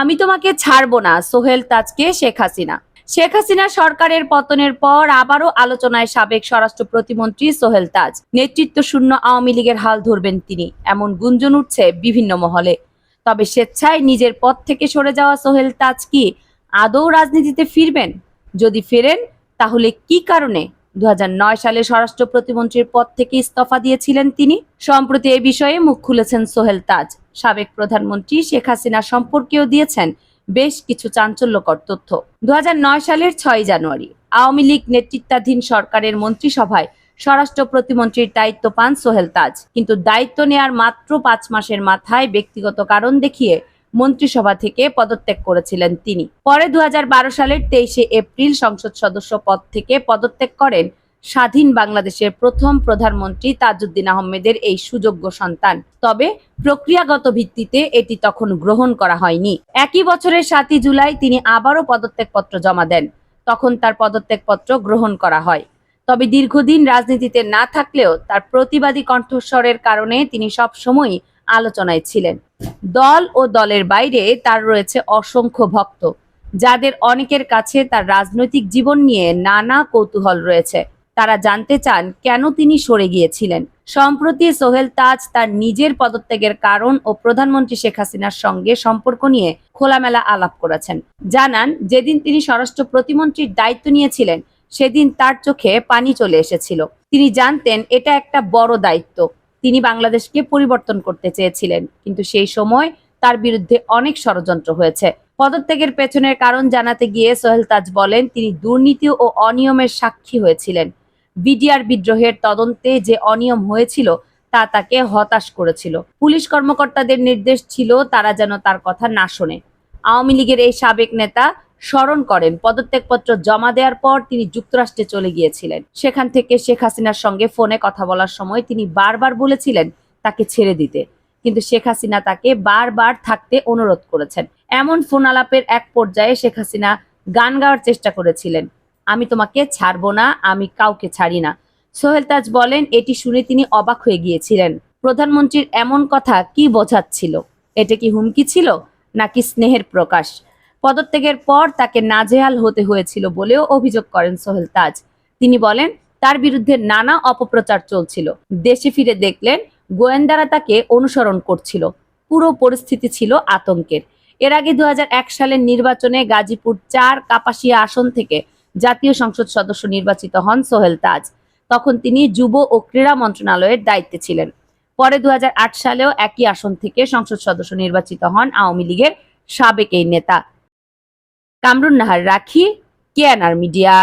আমি তোমাকে ছাড়বো না, সোহেল তাজকে শেখ হাসিনা। শেখ হাসিনা সরকারের পতনের পর আবারও আলোচনায় সাবেক স্বরাষ্ট্র প্রতিমন্ত্রী সোহেল তাজ। নেতৃত্ব শূন্য আওয়ামী লীগের হাল ধরবেন তিনি। এমন গুঞ্জন উঠছে বিভিন্ন মহলে। তবে স্বেচ্ছায় নিজের পদ থেকে সরে যাওয়া সোহেল তাজ কি আদৌ রাজনীতিতে ফিরবেন? যদি ফেরেন, তাহলে কি কারণে? দু হাজার নয় সালে স্বরাষ্ট্র প্রতিমন্ত্রীর পদ থেকে ইস্তফা দিয়েছিলেন তিনি। সম্প্রতি এ বিষয়ে মুখ খুলেছেন সোহেল তাজ। সাবেক প্রধানমন্ত্রী শেখ হাসিনা সম্পর্কেও দিয়েছেন বেশ কিছু চাঞ্চল্যকর তথ্য। দুহাজার নয় সালের ছয় জানুয়ারি আওয়ামী লীগ নেতৃত্বাধীন সরকারের মন্ত্রিসভায় স্বরাষ্ট্র প্রতিমন্ত্রীর দায়িত্ব পান সোহেল তাজ। কিন্তু দায়িত্ব নেয়ার মাত্র পাঁচ মাসের মাথায় ব্যক্তিগত কারণ দেখিয়ে মন্ত্রিসভা থেকে পদত্যাগ করেছিলেন তিনি। পরে দু হাজার বারো সালের তেইশে এপ্রিল সংসদ সদস্য পদ থেকে পদত্যাগ করেন স্বাধীন বাংলাদেশের প্রথম প্রধানমন্ত্রী তাজউদ্দিন আহমেদের এই সুযোগ্য সন্তান। তবে প্রক্রিয়াগত ভিত্তিতে এটি তখন গ্রহণ করা হয়নি। একই বছরের সাতই জুলাই তিনি আবারও পদত্যাগপত্র জমা দেন। তখন তার পদত্যাগপত্র গ্রহণ করা হয়। তবে দীর্ঘদিন রাজনীতিতে না থাকলেও তার প্রতিবাদী কণ্ঠস্বরের কারণে তিনি সব সময়ই আলোচনায় ছিলেন। দল ও দলের বাইরে তার রয়েছে অসংখ্য ভক্ত, যাদের অনেকের কাছে তার রাজনৈতিক জীবন নিয়ে নানা কৌতূহল রয়েছে। তারা জানতে চান কেন তিনি সরে গিয়েছিলেন। সম্প্রতি সোহেল তাজ তার নিজের পদত্যাগের কারণ ও প্রধানমন্ত্রী শেখ হাসিনার সঙ্গে সম্পর্ক নিয়ে খোলামেলা আলাপ করেছেন। জানান, যেদিন তিনি স্বরাষ্ট্র প্রতিমন্ত্রীর দায়িত্ব নিয়েছিলেন, সেদিন তার চোখে পানি চলে এসেছিল। তিনি জানতেন এটা একটা বড় দায়িত্ব। তিনি বাংলাদেশকে পরিবর্তন করতে চেয়েছিলেন, কিন্তু সেই সময় তার বিরুদ্ধে অনেক ষড়যন্ত্র হয়েছে। পদত্যাগের পেছনের কারণ জানাতে গিয়ে সোহেল তাজ বলেন, তিনি দুর্নীতি ও অনিয়মের সাক্ষী হয়েছিলেন। বিডিআর বিদ্রোহের তদন্তে যে অনিয়ম হয়েছিল, তা তাকে হতাশ করেছিল। পুলিশ কর্মকর্তাদের নির্দেশ ছিল, তারা যেন তার কথা না শোনে। আওয়ামী লীগের এই সাবেক নেতা স্মরণ করেন, পদত্যাগপত্র জমা দেওয়ার পর তিনি যুক্তরাষ্ট্রে চলে গিয়েছিলেন। সেখান থেকে শেখ হাসিনার সঙ্গে ফোনে কথা বলার সময় তিনি বারবার বলেছিলেন তাকে ছেড়ে দিতে। কিন্তু শেখ হাসিনা তাকে বারবার থাকতে অনুরোধ করেছেন। এমন ফোন আলাপের এক পর্যায়ে শেখ হাসিনা গান গাওয়ার চেষ্টা করেছিলেন। আমি তোমাকে ছাড়বো না, আমি কাউকে ছাড়ি না। সোহেল তাজ বলেন, এটি শুনে তিনি অবাক হয়ে গিয়েছিলেন। প্রধানমন্ত্রীর এমন কথা কি বোঝাচ্ছিল? এটা কি হুমকি ছিল, নাকি স্নেহের প্রকাশ? পদত্যাগের পর তাকে নাজেহাল হতে হয়েছিল বলেও অভিযোগ করেন সোহেল তাজ। তিনি বলেন, তার বিরুদ্ধে নানা অপপ্রচার চলছিল। দেশে ফিরে দেখলেন, গোয়েন্দারা তাকে অনুসরণ করছিল। পুরো পরিস্থিতি ছিল আতঙ্কের। এর আগে দু হাজার এক সালের নির্বাচনে গাজীপুর চার কাপাসিয়া আসন থেকে জাতীয় সংসদ সদস্য নির্বাচিত হন সোহেল তাজ। তখন তিনি যুব ও ক্রীড়া মন্ত্রণালয়ের দায়িত্বে ছিলেন। পরে দু হাজার আট সালেও একই আসন থেকে সংসদ সদস্য নির্বাচিত হন আওয়ামী লীগের সাবেক এই নেতা। কামরুন নাহার রাখি, কেএনআর মিডিয়া।